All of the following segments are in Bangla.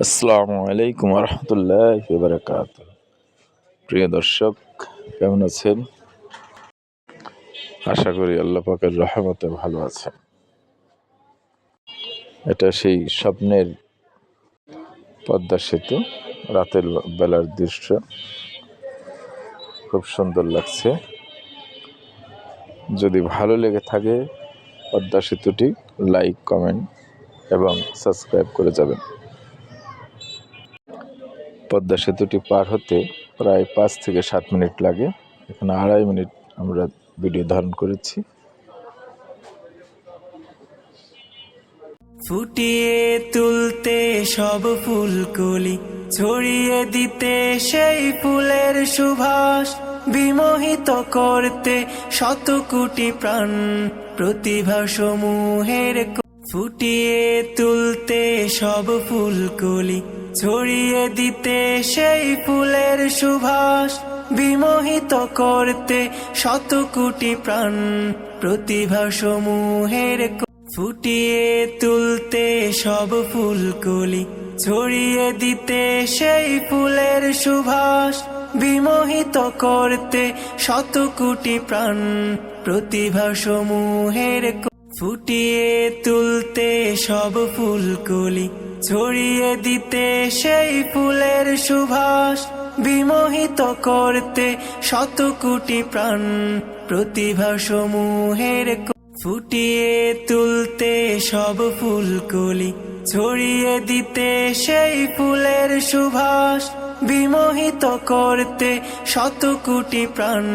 আসসালামু আলাইকুম রহমতুল্লাহ বারকাত প্রিয় দর্শক, কেমন আছেন? আশা করি আল্লাহ পাকের রহমতে ভালো আছেন। এটা সেই স্বপ্নের পদ্মা সেতু, রাতের বেলার দৃশ্য। খুব সুন্দর লাগছে। যদি ভালো লেগে থাকে পদ্মা সেতুটি, লাইক, কমেন্ট এবং সাবস্ক্রাইব করে যাবেন। পদ্মা সেতুটি পার হতে প্রায় পাঁচ থেকে সাত মিনিট লাগে। এখানে আড়াই মিনিট আমরা ভিডিও ধারণ করেছি। ফুটিয়ে তুলতে সব ফুলকলি, ছড়িয়ে দিতে সেই ফুলের সুভাষ, বিমোহিত করতে শত কোটি প্রাণ, প্রতিভা সমূহের ফুটিয়ে তুলতে সব ফুলকলি ছড়িয়ে দিতে সেই ফুলের সুভাষ বিমোহিত করতে শত কোটি প্রাণ প্রতিভা সমূহের ফুটিয়ে তুলতে সব ফুলকলি ছড়িয়ে দিতে সেই ফুলের সুভাষ বিমোহিত করতে শত কোটি প্রাণ প্রতিভা সমূহের ফুটিয়ে তুলতে সব ফুলকলি, ছড়িয়ে দিতে সেই ফুলের সুভাষ, বিমোহিত করতে শত কোটি প্রাণ, প্রতিভা সমূহের ফুটিয়ে তুলতে সব ফুলকলি, ছড়িয়ে দিতে সেই ফুলের সুভাষ, বিমোহিত করতে শত কোটি প্রাণ,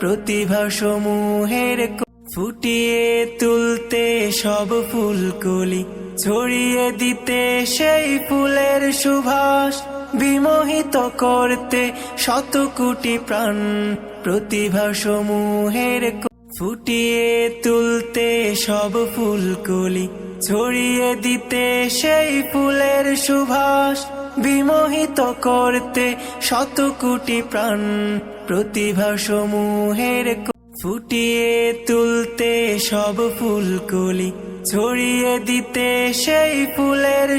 প্রতিভা সমূহের ফুটিয়ে তুলতে সব ফুলকলি, ছড়িয়ে দিতে সেই ফুলের সুভাষ, বিমোহিত করতে শত কোটি প্রাণ, প্রতিভা সমূহের ফুটিয়ে তুলতে সব ফুলকলি, ছড়িয়ে দিতে সেই ফুলের সুভাষ, বিমোহিত করতে শত কোটি প্রাণ, প্রতিভা সমূহের ফুটিয়ে তুলতে সব ফুলকলি ছড়িয়ে দিতে সেই ফুলের